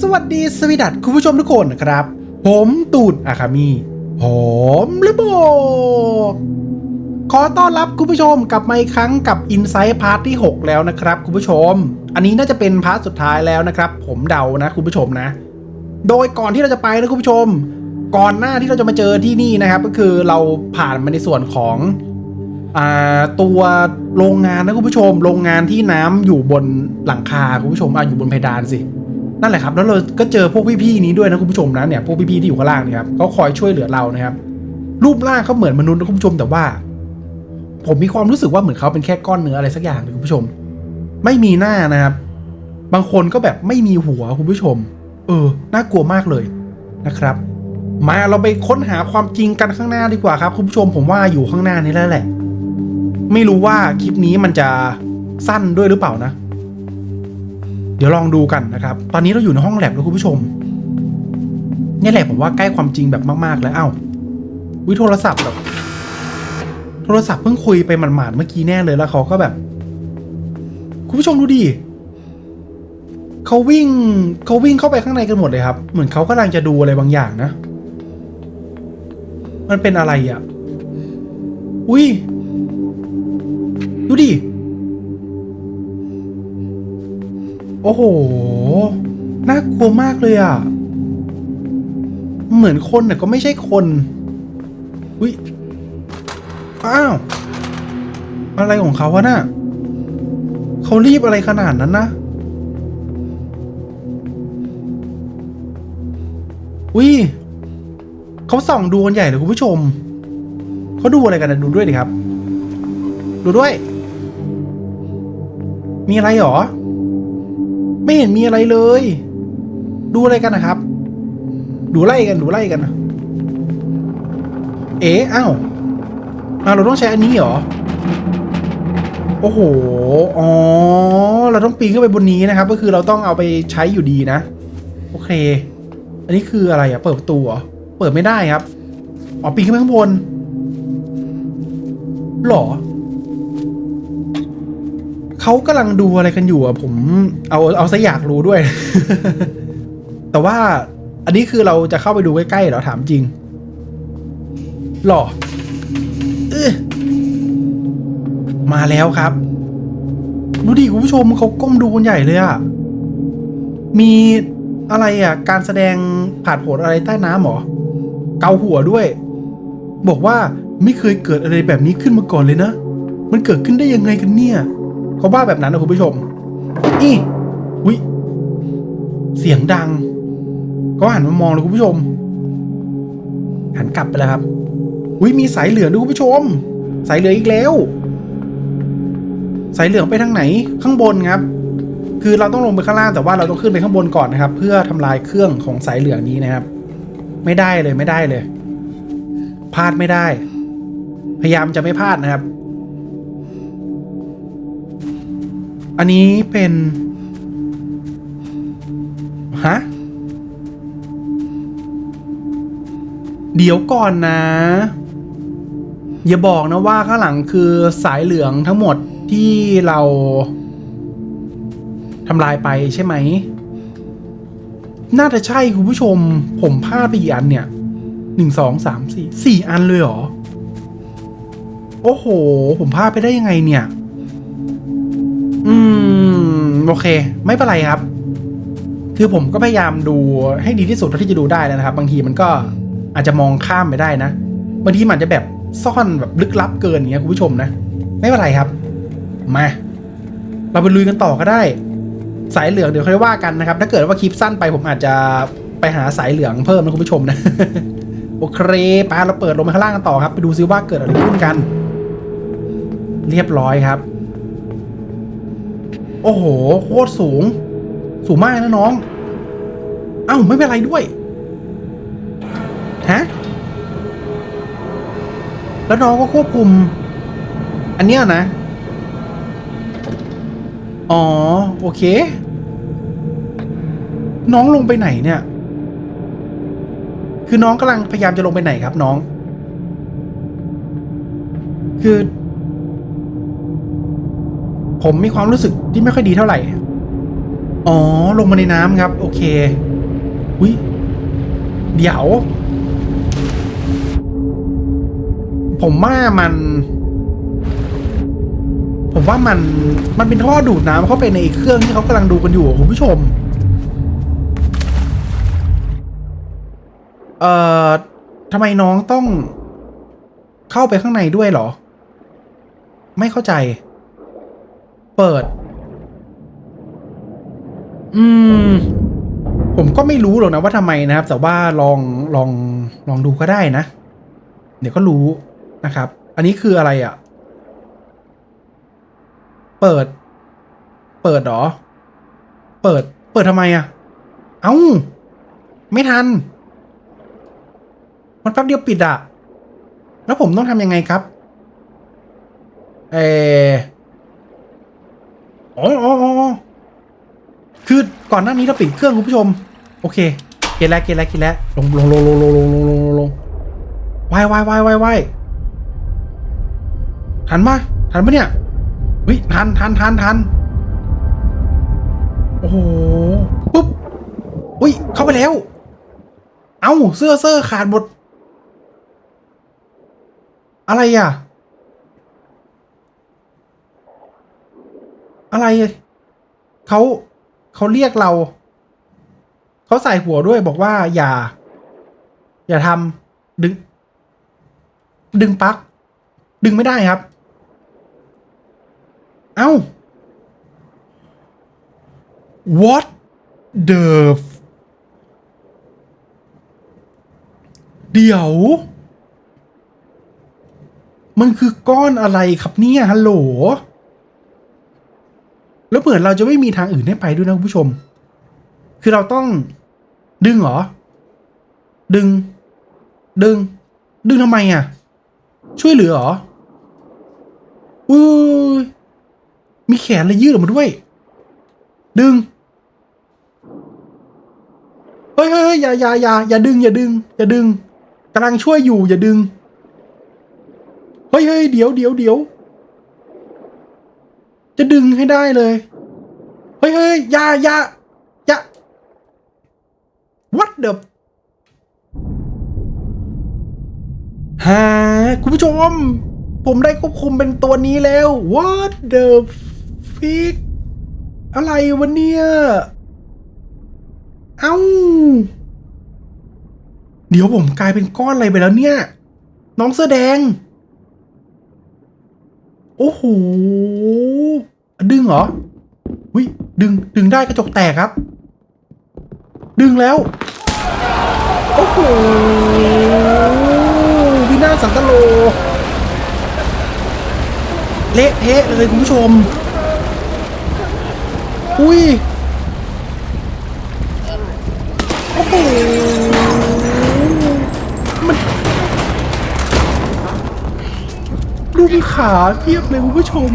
สวัสดีสวีดัตคุณผู้ชมทุกคนนะครับ ผมตูนอาคามีผมระโบกขอต้อนรับคุณผู้ชมกลับมาอีกครั้งกับ Insight Part ที่ 6 แล้วนะครับคุณผู้ชม อันนี้น่าจะเป็นพาร์ทสุดท้ายแล้วนะครับ ผมเดานะคุณผู้ชมนะ โดยก่อนที่เราจะไปนะคุณผู้ชม ก่อนหน้าที่เราจะมาเจอที่นี่นะครับ ก็คือเราผ่านมาในส่วนของตัวโรงงานนะคุณผู้ชม โรงงานที่น้ำอยู่บนหลังคาคุณผู้ชมอะอยู่บนเพดานสิ นั่นแหละครับแล้วเราก็เจอพวกพี่ๆนี้ด้วยนะคุณผู้ชมนะเนี่ยพวกพี่ๆที่อยู่ข้างล่างเนี่ยครับเขาคอยช่วยเหลือเรานะครับ รูปร่างเขาเหมือนมนุษย์นะคุณผู้ชมแต่ว่า ผมมีความรู้สึกว่าเหมือนเขาเป็นแค่ก้อนเนื้ออะไรสักอย่างนะคุณผู้ชม ไม่มีหน้านะครับ บางคนก็แบบไม่มีหัวคุณผู้ชม เออน่ากลัวมากเลยนะครับ มาเราไปค้นหาความจริงกันข้างหน้าดีกว่าครับ คุณผู้ชมผมว่าอยู่ข้างหน้านี้แล้วแหละ ไม่รู้ว่าคลิปนี้มันจะสั้นด้วยหรือเปล่านะ เดี๋ยวลองดูกันนะครับ ตอนนี้เราอยู่ในห้องแลบแล้วคุณผู้ชมนี่แหละผมว่าใกล้ความจริงแบบมากๆ แล้วเอ้าวิโทรศัพท์แบบ โทรศัพท์เพิ่งคุยไปหมาดๆเมื่อกี้แน่เลยแล้วเขาก็แบบ คุณผู้ชมดูดิเขาวิ่งเขาวิ่งเข้าไปข้างในกันหมดเลยครับ เหมือนเขากำลังจะดูอะไรบางอย่างนะ มันเป็นอะไรอะ อุ้ยดูดิ โอ้โห น่ากลัวมากเลยอะ เหมือนคนแต่ก็ไม่ใช่คน อุ้ย อ้าว อะไรของเขาวะน่ะเขารีบอะไรขนาดนั้นนะ อุ้ยเขาส่องดูกันใหญ่เลยคุณผู้ชม เขาดูอะไรกันนะดูด้วยดิครับ ดูด้วย มีอะไรหรอ ไม่เห็นมีอะไรเลย ดูอะไรกันนะครับ ดูไล่กันดูไล่กันนะเอ๊ะอ้าวอ้าวเราต้องใช้อันนี้เหรอ โอ้โห อ๋อ เราต้องปีนขึ้นไปบนนี้นะครับ ก็คือเราต้องเอาไปใช้อยู่ดีนะ โอเค อันนี้คืออะไรอะเปิดประตูเหรอ เปิดไม่ได้ครับ อ๋อปีนขึ้นไปข้างบนหรอ เขากำลังดูอะไรกันอยู่อะผมเอาเอาซะอยากรู้ด้วย แต่ว่าอันนี้คือเราจะเข้าไปดูใกล้ๆเหรอถามจริงหรอเออมาแล้วครับ ดูดิคุณผู้ชมเขาก้มดูกันใหญ่เลยอะมีอะไรอะการแสดงผ่านผลอะไรใต้น้ำหรอ เกาหัวด้วย บอกว่าไม่เคยเกิดอะไรแบบนี้ขึ้นมาก่อนเลยนะ มันเกิดขึ้นได้ยังไงกันเนี่ย เขาว่าแบบนั้นนะคุณผู้ชม อีอุ้ย เสียงดัง ก็หันมามองเลยคุณผู้ชม หันกลับไปแล้วครับ อุ้ยมีสายเหลืองด้วยคุณผู้ชม สายเหลืองอีกแล้ว สายเหลืองไปทางไหน ข้างบนครับ คือเราต้องลงไปข้างล่างแต่ว่าเราต้องขึ้นไปข้างบนก่อนนะครับ เพื่อทำลายเครื่องของสายเหลืองนี้นะครับ ไม่ได้เลยไม่ได้เลย พลาดไม่ได้ พยายามจะไม่พลาดนะครับ อันนี้เป็นฮะเดี๋ยวก่อนนะ อย่าบอกนะว่าข้างหลังคือสายเหลืองทั้งหมดที่เราทำลายไปใช่ไหม น่าจะใช่คุณผู้ชม ผมพลาดไปกี่อันเนี่ยหนึ่งสองสามสี่สี่อันเลยเหรอ โอ้โห ผมพลาดไปได้ยังไงเนี่ย อืม โอเค ไม่เป็นไรครับ คือผมก็พยายามดูให้ดีที่สุดเท่าที่จะดูได้แล้วนะครับ บางทีมันก็อาจจะมองข้ามไปได้นะ บางทีมันอาจจะแบบซ่อนแบบลึกลับเกินอย่างเงี้ยคุณผู้ชมนะ ไม่เป็นไรครับ มา เราไปลุยกันต่อก็ได้ สายเหลืองเดี๋ยวค่อยว่ากันนะครับ ถ้าเกิดว่าคลิปสั้นไปผมอาจจะไปหาสายเหลืองเพิ่มนะคุณผู้ชมนะ โอเคไปเราเปิดลงไปข้างล่างกันต่อครับ ไปดูซิว่าเกิดอะไรขึ้นกัน เรียบร้อยครับ โอ้โห โคตรสูง สูงมากนะน้อง เอ้า ไม่เป็นไรด้วย ฮะ แล้วน้องก็ควบคุม อันเนี้ยนะ อ๋อ โอเค น้องลงไปไหนเนี่ย คือน้องกำลังพยายามจะลงไปไหนครับน้อง คือ ผมมีความรู้สึกที่ไม่ค่อยดีเท่าไหร่ อ๋อ ลงมาในน้ำครับ โอเค อุ้ยเดี๋ยว ผมว่ามัน ผมว่ามันมันเป็นท่อดูดน้ำเข้าไปในเครื่องที่เขากำลังดูกันอยู่คุณผู้ชม เอ่อทำไมน้องต้องเข้าไปข้างในด้วยเหรอ ไม่เข้าใจ เปิด อืม ผมก็ไม่รู้หรอกนะว่าทำไมนะครับ แต่ว่าลองลองลองดูก็ได้นะ เดี๋ยวก็รู้นะครับ อันนี้คืออะไรอะ่ะ เปิด เปิดหรอ เปิด เปิดทำไมอะ่ะ เอ้า ไม่ทัน มันแป๊บเดียวปิดอะ่ะ แล้วผมต้องทำยังไงครับ เออ อ๋ออ๋อคือก่อนหน้านี้เราปิดเครื่องคุณผู้ชม โอเค เกตแล้วเกตแล้วเกตแล้วลงลงลงลงลงลงลงลงลงว่ายว่ายว่ายว่ายว่ายทันปะทันปะเนี่ยเฮ้ยทันทันทันทันโอ้โหปุ๊บอุ้ยเข้าไปแล้ว เอ้าเสื้อเสื้อขาดหมดอะไรอะ อะไรเขาเขาเรียกเรา เขาใส่หัวด้วยบอกว่าอย่า อย่าทำดึง ดึงปลั๊กดึงไม่ได้ครับ เอ้า what the f- เดี๋ยว มันคือก้อนอะไรครับเนี่ยฮัลโหล แล้วเหมือเราจะไม่มีทางอื่นให้ไปด้วยนะคุณผู้ชม คือเราต้องดึงเหรอ ดึง ดึง ดึงทำไมอะ ช่วยเหลือเหรออุ้ยมีแขนอะไรยืดออกมาด้วย ดึงเฮ้ยเฮ้ยเฮ้ยอย่าอย่าอย่าอย่าดึง อย่าดึง อย่าดึงกำลังช่วยอยู่ อย่าดึง เฮ้ยเฮ้ยเดี๋ยวเดี๋ยวเดี๋ยว จะดึงให้ได้เลย เฮ้ยเฮ้ยยายายา what the ฮะคุณผู้ชม ผมได้ควบคุมเป็นตัวนี้แล้ว what the fick อะไรวะเนี่ย เอ้า เดี๋ยวผมกลายเป็นก้อนอะไรไปแล้วเนี่ย น้องเสื้อแดง โอ้โห ดึงเหรอวิดึง ดึงได้กระจกแตกครับ ดึงแล้ว โอ้โหวินาสันตโล เละเทะเลยคุณผู้ชม อุ้ย โอ้โห มีขาเทียบเลยคุณผู้ชม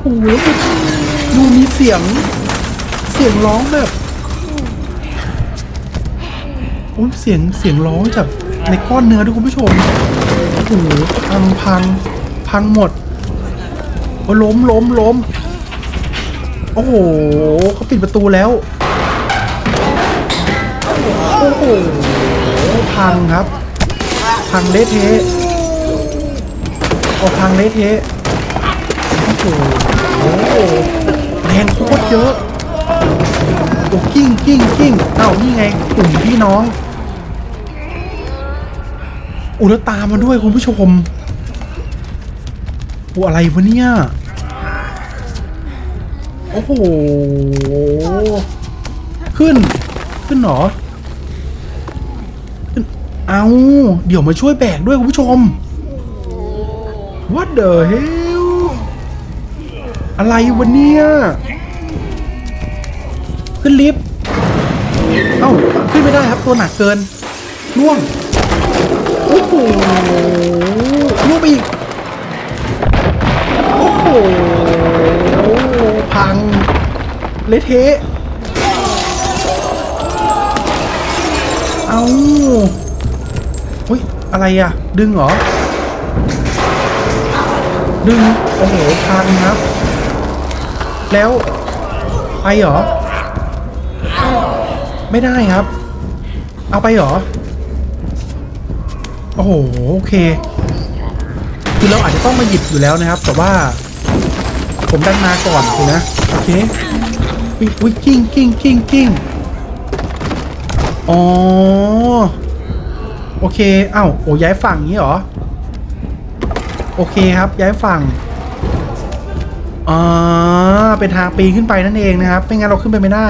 โอ้โหแล้วดูมีเสียง เสียงร้องแบบโอ้เสียงเสียงร้องจากในก้อนเนื้อด้วยคุณผู้ชมโอ้โหพังพังพังหมดโอ้ล้มล้มล้มโอ้โหเขาปิดประตูแล้วโอ้โหพังครับ พังเละเทะ โอ้พังเละเทะโอ้โหโอ้โหแรงโคตรเยอะโอ้กิ้งกิ้งกิ้งเอ้านี่ไงกลุ่มพี่น้องอุลตามมาด้วยคุณผู้ชมโอ้อะไรวะเนี่ยโอ้โหขึ้น ขึ้นเหรอ เอา เดี๋ยวมาช่วยแบกด้วยคุณผู้ชม What the hell อะไรวะเนี่ยขึ้นลิฟต์ เอ้า ขึ้นไม่ได้ครับตัวหนักเกินล่วง โอ้โหล่วงไปอีก โอ้โห พัง เละเทะ เอาเฮ้ย อะไรอะ ดึงเหรอ ดึงโอ้โหพังครับ แล้วไปเหรอ ไม่ได้ครับ เอาไปเหรอ โอ้โหโอเค คือเราอาจจะต้องมาหยิบอยู่แล้วนะครับ แต่ว่า ผมดันมาก่อนนะโอเควิวิกิ้งกิ้งกิ้งกิ้งอ๋อโอเค เอ้าโอ้ย้ายฝั่งนี้เหรอ โอเคครับย้ายฝั่งอ่าเป็นทางปีนขึ้นไปนั่นเองนะครับไม่งั้นเราขึ้นไปไม่ได้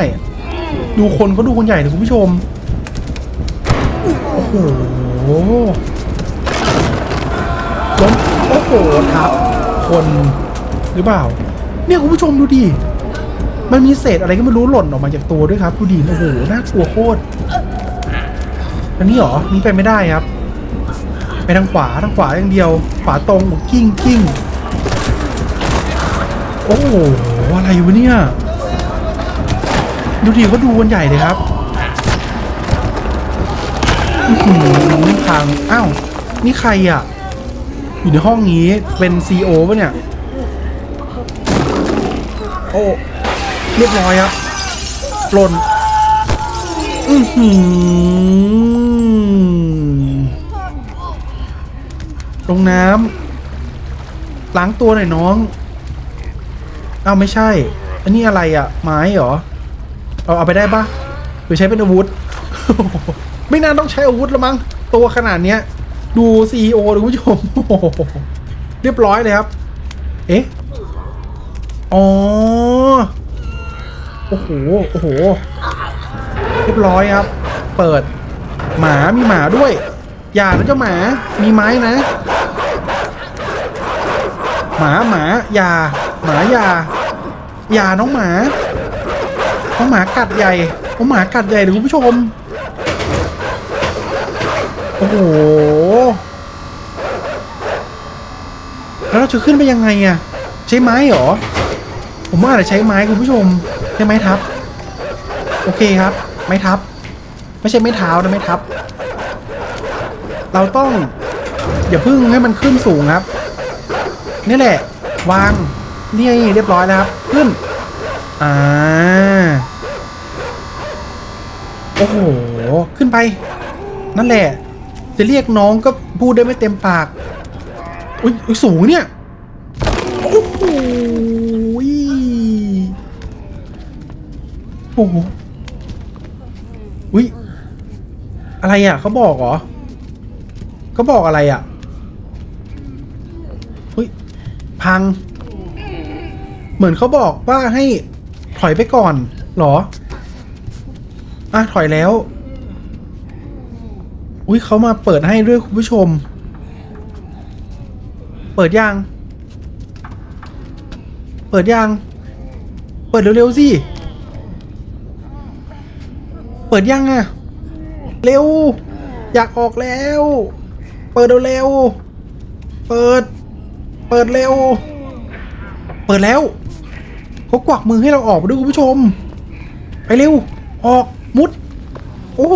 ดูคนเขาดูคนใหญ่เลยคุณผู้ชมโอ้โหล้มโอ้โหทับคนหรือเปล่า เนี่ยคุณผู้ชมดูดิมันมีเศษอะไรก็ไม่รู้หล่นออกมาจากตัวด้วยครับ ดูดิโอ้โหน่ากลัวโคตรอันนี้หรอนี่ไปไม่ได้ครับ ไปทางขวาทางขวาอย่างเดียว ขวาตรงกิ้งกิ้งโอ้โหอะไรวะเนี่ย ดูดิเขาดูกันใหญ่เลยครับอื้อหือทางอ้าว นี่ใครอะ อยู่ในห้องนี้เป็นซีโอป่ะเนี่ย โอ้เรียบร้อยครับหล่น อือหือ ลงน้ำล้างตัวหน่อยน้องเอาไม่ใช่ อันนี้อะไรอะ่ะ ไม้เหรอ เอาเอาไปได้ปะหรือใช้เป็นอาวุธ ไม่น่าต้องใช้อาวุธละมั้ง ตัวขนาดเนี้ย ดูซีโอดูผู้ชมโอ้โหเรียบร้อยเลยครับ เอ๊ะ อ๋อ โอ้โห โอ้โห เรียบร้อยครับ เปิด หมา มีหมาด้วย อย่านะเจ้าหมา มีไม้นะ หมาหมาอย่าหมาอย่าอย่าน้องหมาน้องหมากัดใหญ่น้องหมากัดใหญ่เลยคุณผู้ชมโอ้โหแล้วเราจะขึ้นไปยังไงอะใช้ไม้เหรอ ผมว่าอาจจะใช้ไม้คุณผู้ชมใช้ไม้ทับ โอเคครับ ไม้ทับ ไม่ใช่ไม้เท้านะไม้ทับ เราต้องอย่าพึ่งให้มันขึ้นสูงครับ นี่แหละ วางนี่เรียบร้อยแล้วครับ ขึ้น อ่า โอ้โห ขึ้นไป นั่นแหละ จะเรียกน้องก็พูดได้ไม่เต็มปาก อุ้ยอุ๊ยสูงเนี่ย โอ้โหโอ้โหอุ้ยอะไรอะ เขาบอกเหรอ เขาบอกอะไรอะอุ้ย พัง เหมือนเขาบอกว่าให้ถอยไปก่อนหรอ อะ ถอยแล้ว อุ้ยเขามาเปิดให้ด้วยคุณผู้ชม เปิดยัง เปิดยัง เปิดเร็วๆสิ เปิดยังอะเร็ว อยากออกแล้ว เปิดเร็วๆเปิด เปิดเร็ว เปิดแล้วเขากวักมือให้เราออกมาด้วยคุณผู้ชม ไปเร็ว ออกมุด โอ้โห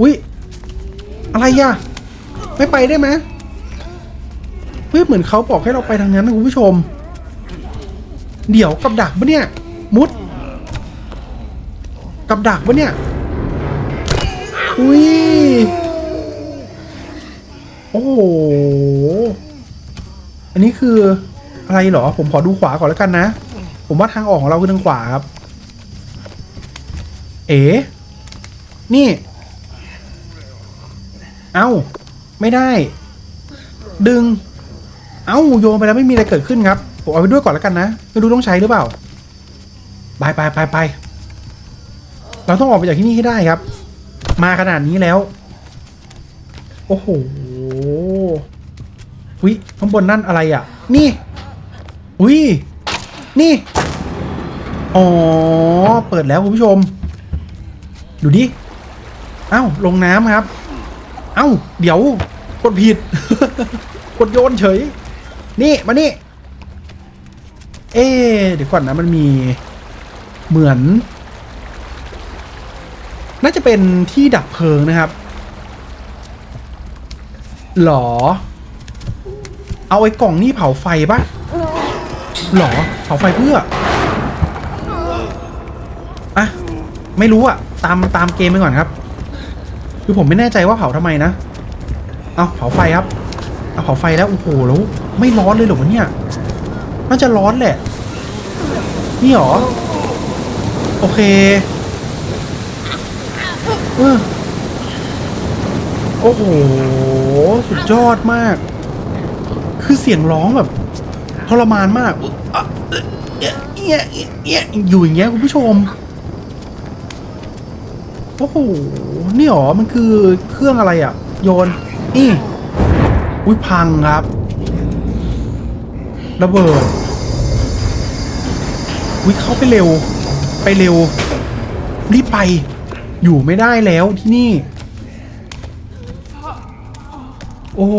อุ้ยอะไรอะไม่ไปได้ไหมเฮ้ยเหมือนเขาบอกให้เราไปทางนั้นนะคุณผู้ชม เดี๋ยวกับดักปะเนี่ย มุด กับดักปะเนี่ย อุ้ย โอ้โห อันนี้คืออะไรเหรอ ผมขอดูขวาก่อนแล้วกันนะ ผมว่าทางออกของเราคือทางขวาครับ เอ๋นี่ เอ้า ไม่ได้ ดึง เอ้า โยนไปแล้วไม่มีอะไรเกิดขึ้นครับ ผมเอาไปด้วยก่อนแล้วกันนะ ไม่รู้ต้องใช้หรือเปล่า ไปไปไปไป เราต้องออกไปจากที่นี่ให้ได้ครับ มาขนาดนี้แล้ว โอ้โห อุ้ยข้างบนนั่นอะไรอะ นี่ อุ้ยนี่ อ๋อ เปิดแล้วคุณผู้ชม ดูดิ เอ้า ลงน้ำครับ เอ้า เดี๋ยว กดผิด กดโยนเฉย นี่ มานี่ เอ๊เดี๋ยวก่อนนะ มันมี เหมือน น่าจะเป็นที่ดับเพลิงนะครับ หรอ เอาไอ้กล่องนี่เผาไฟปะหรอเผาไฟเพื่ออะไม่รู้อะตามตามเกมไปก่อนครับ คือผมไม่แน่ใจว่าเผาทำไมนะ เอาเผาไฟครับ เอาเผาไฟแล้วโอ้โหแล้วไม่ร้อนเลยหรอวะเนี่ยน่าจะร้อนแหละ นี่หรอ โอเคเออโอ้โห สุดยอดมาก คือเสียงร้องแบบทรมานมากอะเอี้ยเอี้ยเอี้ยเอี้ยอยู่อย่างเงี้ยคุณผู้ชมโอ้โหนี่หรอมันคือเครื่องอะไรอะ โยนนี่อุ้ยพังครับระเบิดอุ้ยเข้าไปเร็ว ไปเร็ว รีบไป อยู่ไม่ได้แล้วที่นี่ โอ้โห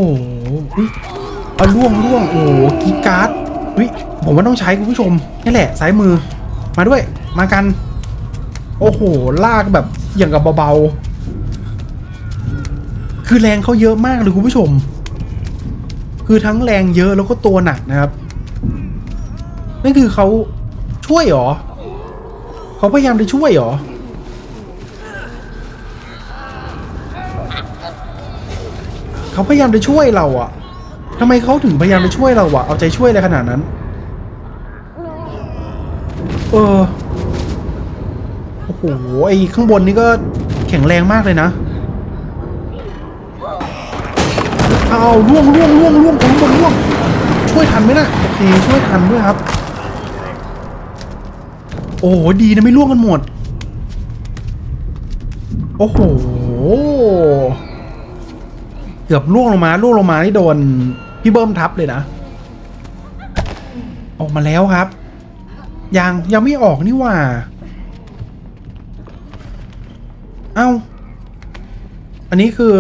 เอาล่วงล่วงโอ้กีการ์ดวิผมว่าต้องใช้คุณผู้ชมนี่แหละซ้ายมือ มาด้วย มากัน โอ้โห ลากแบบอย่างกับเบาๆ คือแรงเขาเยอะมากเลยคุณผู้ชม คือทั้งแรงเยอะแล้วก็ตัวหนักนะครับนั่นคือเขาช่วยหรอเขาพยายามจะช่วยหรอเขาพยายามจะช่วยเราอะ ทำไมเขาถึงพยายามจะช่วยเราอะเอาใจช่วยอะไรขนาดนั้น เออ โอ้โห ไอ้ข้างบนนี่ก็แข็งแรงมากเลยนะ เอาล่วงล่วงล่วงล่วงข้างบนล่วง ช่วยทันไหมนะโอเคช่วยทันด้วยครับ โอ้โห ดีนะไม่ล่วงกันหมด โอ้โหเกือบล่วงลงมาล่วงลงมานี่โดน พี่เบิ้มทับเลยนะ ออกมาแล้วครับ ยังยังไม่ออกนี่หว่า เอ้า อันนี้คือ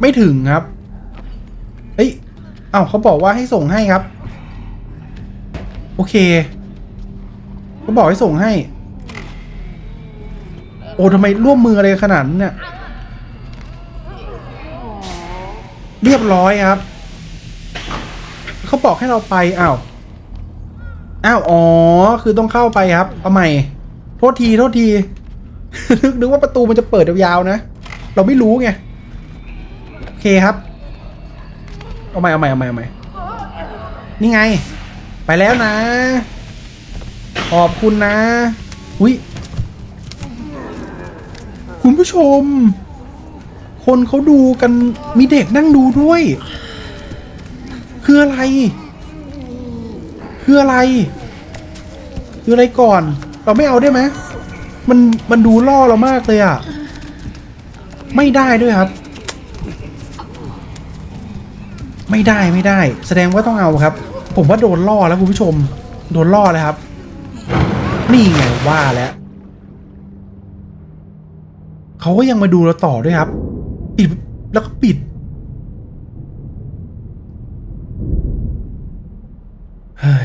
ไม่ถึงครับ เอ้ย เอ้าเขาบอกว่าให้ส่งให้ครับ โอเคเขาบอกให้ส่งให้ โอ้ทำไมร่วมมืออะไรขนาดนั้นเนี่ยเรียบร้อยครับ เขาบอกให้เราไปอ้าวอ้าวอ๋อ คือต้องเข้าไปครับเอาใหม่โทษทีโทษทีนึกนึกว่าประตูมันจะเปิดยาวๆนะ เราไม่รู้ไงโอเคครับ เอาใหม่เอาใหม่เอาใหม่เอาใหม่นี่ไง ไปแล้วนะ ขอบคุณนะ อุ้ยคุณผู้ชม คนเขาดูกันมีเด็กนั่งดูด้วย คืออะไร คืออะไร คืออะไรก่อน เราไม่เอาได้ไหมมันมันดูล่อเรามากเลยอะ ไม่ได้ด้วยครับ ไม่ได้ไม่ได้ แสดงว่าต้องเอาครับ ผมว่าโดนล่อแล้วคุณผู้ชม โดนล่อแล้วครับ นี่ไงว่าแล้วเขาก็ยังมาดูเราต่อด้วยครับปิดแล้วก็ปิด เฮ้ย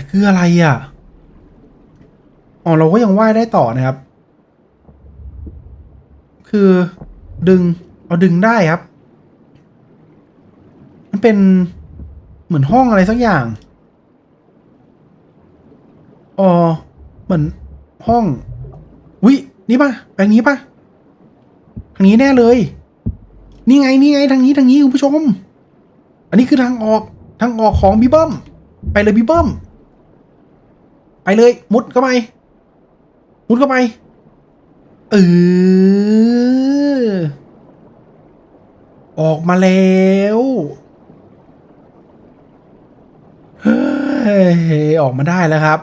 คืออะไรอะ อ๋อเราก็ยังว่ายได้ต่อนะครับ คือดึง เอาดึงได้ครับ มันเป็นเหมือนห้องอะไรสักอย่าง อ๋อ เหมือนห้องวินี่ปะแปลงนี้ปะทางนี้แน่เลย นี่ไง นี่ไง ทางนี้ ทางนี้คุณผู้ชม อันนี้คือทางออก ทางออกของพี่เบิ้ม ไปเลยพี่เบิ้มไปเลย มุดเข้าไปมุดเข้าไปเออออกมาแล้วเฮ้ยออกมาได้แล้วครับ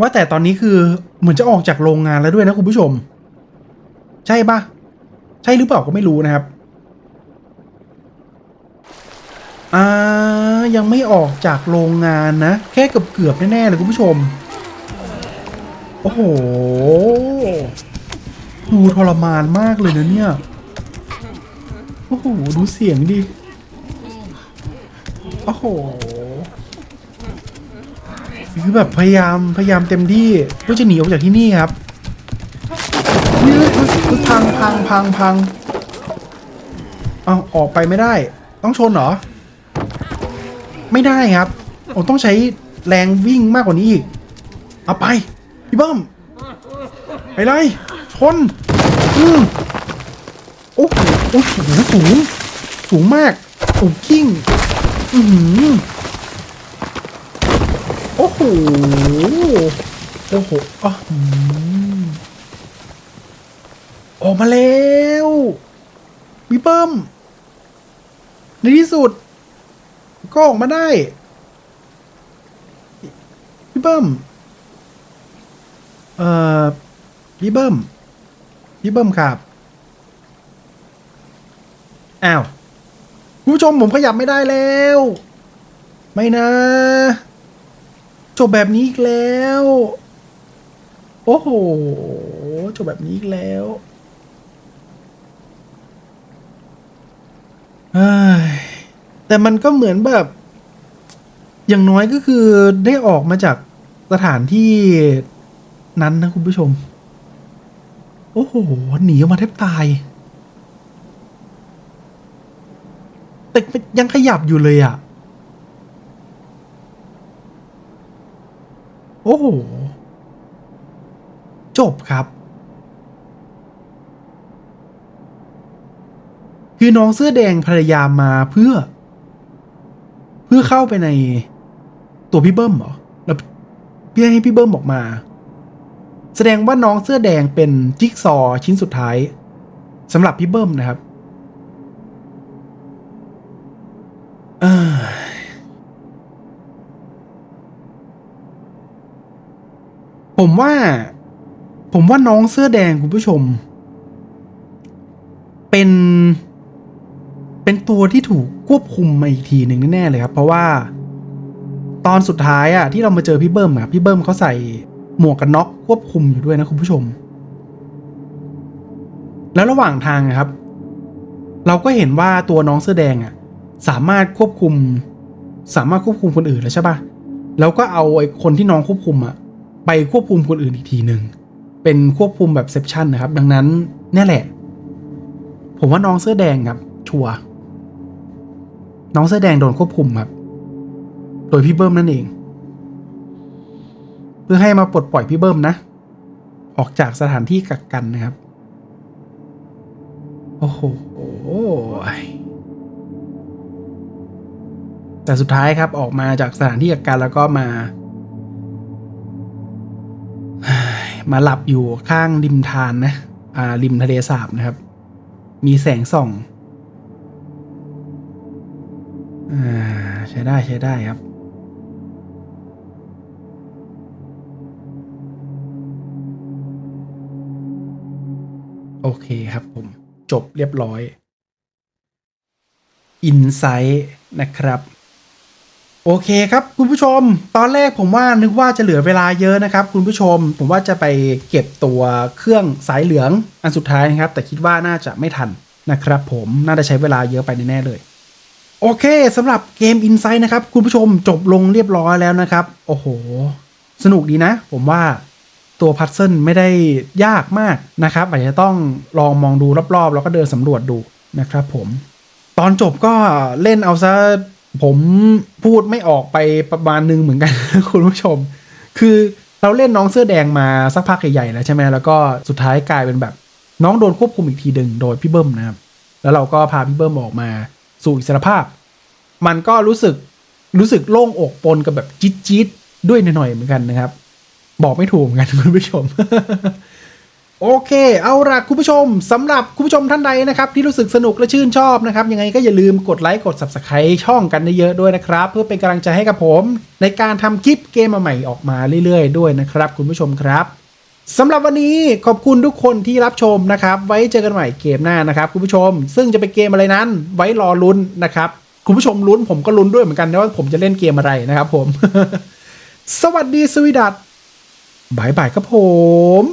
ว่าแต่ตอนนี้คือเหมือนจะออกจากโรงงานแล้วด้วยนะคุณผู้ชม ใช่ปะใช่หรือเปล่าก็ไม่รู้นะครับ อ่ายังไม่ออกจากโรงงานนะ แค่เกือบเกือบๆแน่ๆเลยคุณผู้ชม โอ้โหดูทรมานมากเลยนะเนี่ย โอ้โห ดูเสียงดิ โอ้โหคือแบบพยายามพยายามเต็มที่เพื่อจะหนีออกจากที่นี่ครับนี่เฮ้ยเฮ้ยพังพังพังพังเอาออกไปไม่ได้ ต้องชนเหรอ ไม่ได้ครับผมต้องใช้แรงวิ่งมากกว่านี้อีก เอาไป พี่เบิ้มไปเลยชนอืมโอ้โหโอ้โหสูง สูงมากโอ้กิ้ง อือหือโอ้โห โอ้โหอะหืมออกมาแล้ววิเบิ้มในที่สุด ก็ออกมาได้ พี่เบิ้ม เอ่อ พี่เบิ้ม พี่เบิ้มครับ อ้าวคุณผู้ชมผมขยับไม่ได้แล้ว ไม่นะ จบแบบนี้อีกแล้ว โอ้โห จบแบบนี้อีกแล้วเฮ้ย แต่มันก็เหมือนแบบ อย่างน้อยก็คือได้ออกมาจากสถานที่นั้นนะคุณผู้ชม โอ้โห หนีออกมาแทบตาย แต่ยังขยับอยู่เลยอะ่ะ โอ้โห จบครับคือน้องเสื้อแดงพยายามมาเพื่อ พื่อเข้าไปในตัวพี่เบิ้มเหรอแล้วพี่ให้พี่เบิ้มออกมา แสดงว่าน้องเสื้อแดงเป็นจิ๊กซอว์ชิ้นสุดท้ายสำหรับพี่เบิ้มนะครับผมว่า ผมว่าน้องเสื้อแดงคุณผู้ชม เป็น เป็นตัวที่ถูกควบคุมมาอีกทีหนึ่งแน่ๆเลยครับ เพราะว่า ตอนสุดท้ายอะที่เรามาเจอพี่เบิ้มอะพี่เบิ้มเขาใส่หมวกกันน็อกควบคุมอยู่ด้วยนะคุณผู้ชม แล้วระหว่างทางอะครับ เราก็เห็นว่าตัวน้องเสื้อแดงอะสามารถควบคุม สามารถควบคุมคนอื่นแล้วใช่ปะแล้วก็เอาไอ้คนที่น้องควบคุมอะไปควบคุมคนอื่นอีกทีหนึ่งเป็นควบคุมแบบเซปชันนะครับ ดังนั้นนี่แหละ ผมว่าน้องเสื้อแดงครับ ชัวร์ น้องเสื้อแดงโดนควบคุมครับ โดยพี่เบิ้มนั่นเอง เพื่อให้มาปลดปล่อยพี่เบิ้มนะ ออกจากสถานที่กักกันนะครับ โอ้โหแต่สุดท้ายครับออกมาจากสถานที่กักกันแล้วก็มา มาหลับอยู่ข้างริมทานนะ อ่าริมทะเลสาบนะครับ มีแสงส่อง อ่าใช้ได้ใช้ได้ครับ โอเคครับผม จบเรียบร้อยอินไซต์นะครับ โอเคครับคุณผู้ชม ตอนแรกผมว่านึกว่าจะเหลือเวลาเยอะนะครับ คุณผู้ชม ผมว่าจะไปเก็บตัวเครื่องสายเหลืองอันสุดท้ายนะครับ แต่คิดว่าน่าจะไม่ทันนะครับ ผมน่าจะใช้เวลาเยอะไปแน่เลย โอเคสำหรับเกม Insight นะครับ คุณผู้ชมจบลงเรียบร้อยแล้วนะครับ โอ้โห สนุกดีนะ ผมว่าตัวพัซเซิลไม่ได้ยากมากนะครับ อาจจะต้องลองมองดูรอบๆ แล้วก็เดินสำรวจดูนะครับผม ตอนจบก็เล่นเอาซะผมพูดไม่ออกไปประมาณนึงเหมือนกัน คุณผู้ชม คือเราเล่นน้องเสื้อแดงมาสักพักใหญ่ๆแล้วใช่ไหมแล้วก็สุดท้ายกลายเป็นแบบ น้องโดนควบคุมอีกทีหนึ่งโดยพี่เบิ้มนะครับ แล้วเราก็พาพี่เบิ้มออกมา สู่อิสรภาพ มันก็รู้สึกรู้สึกโล่งอกปนกับแบบจี๊ดจี๊ดด้วยหน่อยเหมือนกันนะครับ บอกไม่ถูกเหมือนกันคุณผู้ชม โอเค เอาล่ะคุณผู้ชมสำหรับคุณผู้ชมท่านใดนะครับ ที่รู้สึกสนุกและชื่นชอบนะครับ ยังไงก็อย่าลืมกดไลค์กด subscribe ช่องกันเยอะๆด้วยนะครับ เพื่อเป็นกำลังใจให้กับผม ในการทำคลิปเกมใหม่ออกมาเรื่อยๆ ด้วยนะครับ คุณผู้ชมครับ สำหรับวันนี้ขอบคุณทุกคนที่รับชมนะครับ ไว้เจอกันใหม่เกมหน้านะครับ คุณผู้ชม ซึ่งจะเป็นเกมอะไรนั้น ไว้รอลุ้นนะครับ คุณผู้ชมลุ้นผมก็ลุ้นด้วยเหมือนกันนะว่าผมจะเล่นเกมอะไรนะครับผม สวัสดีสวีดัตบายบายครับผม